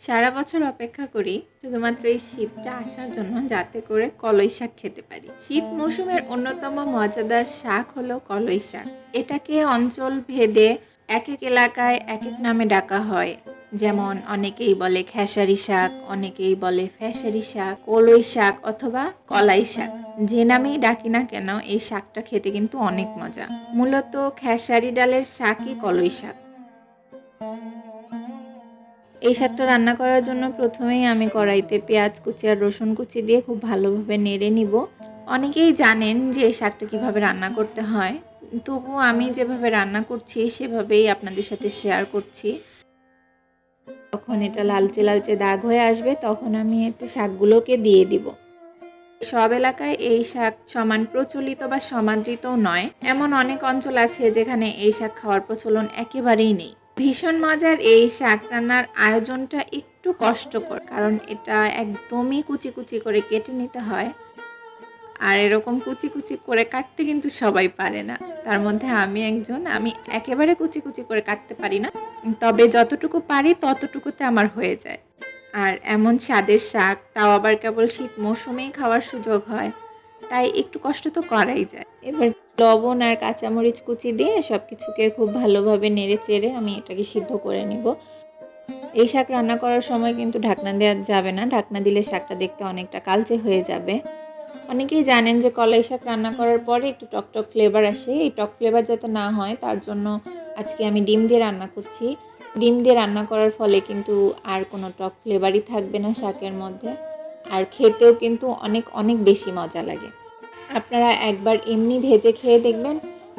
সারা বছর অপেক্ষা করি শুধুমাত্র এই শীতটা আসার জন্য যাতে করে কলই শাক খেতে পারি। শীত মৌসুমের অন্যতম মজাদার শাক হলো কলই শাক। এটাকে অঞ্চল ভেদে এক এক এলাকায় এক এক নামে ডাকা হয়। যেমন অনেকেই বলে খেসারি শাক, অনেকেই বলে ফ্যাসারি শাক, কলই শাক অথবা কলাই শাক। যে নামেই ডাকি না কেন, এই শাকটা খেতে কিন্তু অনেক মজা। মূলত খেসারি ডালের শাকই কলই শাক। এই শাকটা রান্না করার জন্য প্রথমেই আমি কড়াইতে পেঁয়াজ কুচি আর রসুন কুচি দিয়ে খুব ভালোভাবে নেড়ে নিব। অনেকেই জানেন যে এই শাকটা কীভাবে রান্না করতে হয়। তবু আমি যেভাবে রান্না করছি, সেভাবেই আপনাদের সাথে শেয়ার করছি। যখন এটা লালচে লালচে দাগ হয়ে আসবে, তখন আমি এতে শাকগুলোকে দিয়ে দিব। সব এলাকায় এই শাক সমান প্রচলিত বা সমাদৃতও নয়। এমন অনেক অঞ্চল আছে যেখানে এই শাক খাওয়ার প্রচলন একেবারেই নেই। ভীষণ মজার এই শাক রান্নার আয়োজনটা একটু কষ্টকর, কারণ এটা একদমই কুচি কুচি করে কেটে নিতে হয়। আর এরকম কুচি কুচি করে কাটতে কিন্তু সবাই পারে না। তার মধ্যে আমি একজন, আমি একেবারে কুচি কুচি করে কাটতে পারি না। তবে যতটুকু পারি ততটুকুতে আমার হয়ে যায়। আর এমন স্বাদের শাক, তাও আবার কেবল শীত মৌসুমেই খাওয়ার সুযোগ হয়। তাই একটু কষ্ট তো করাই যায়। এবার লবণ আর কাঁচামরিচ কুচি দিয়ে সব কিছুকে খুব ভালোভাবে নেড়ে চেড়ে আমি এটাকে সিদ্ধ করে নিব। এই শাক রান্না করার সময় কিন্তু ঢাকনা দেওয়া যাবে না। ঢাকনা দিলে শাকটা দেখতে অনেকটা কালচে হয়ে যাবে। অনেকেই জানেন যে কলাই শাক রান্না করার পরে একটু টকটক ফ্লেভার আসে। এই টক ফ্লেভার যাতে না হয়, তার জন্য আজকে আমি ডিম দিয়ে রান্না করছি। ডিম দিয়ে রান্না করার ফলে কিন্তু আর কোনো টক ফ্লেভারই থাকবে না শাকের মধ্যে। আর খেতেও কিন্তু অনেক অনেক বেশি মজা লাগে। আপনারা একবার এমনি ভেজে খেয়ে দেখবেন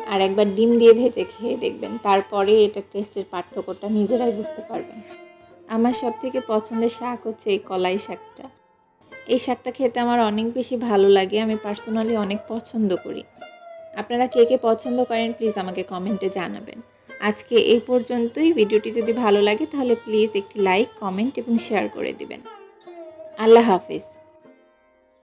আর একবার ডিম দিয়ে ভেজে খেয়ে দেখবেন। তারপরে এটা টেস্টের পার্থক্যটা নিজেরাই বুঝতে পারবেন। আমার সব থেকে পছন্দের শাক হচ্ছে এই কলাই শাকটা। এই শাকটা খেতে আমার অনেক বেশি ভালো লাগে, আমি পার্সোনালি অনেক পছন্দ করি। আপনারা কে কে পছন্দ করেন প্লিজ আমাকে কমেন্টে জানাবেন। আজকে এই পর্যন্তই। ভিডিওটি যদি ভালো লাগে তাহলে প্লিজ একটি লাইক, কমেন্ট এবং শেয়ার করে দিবেন। আল্লাহ হাফিজ।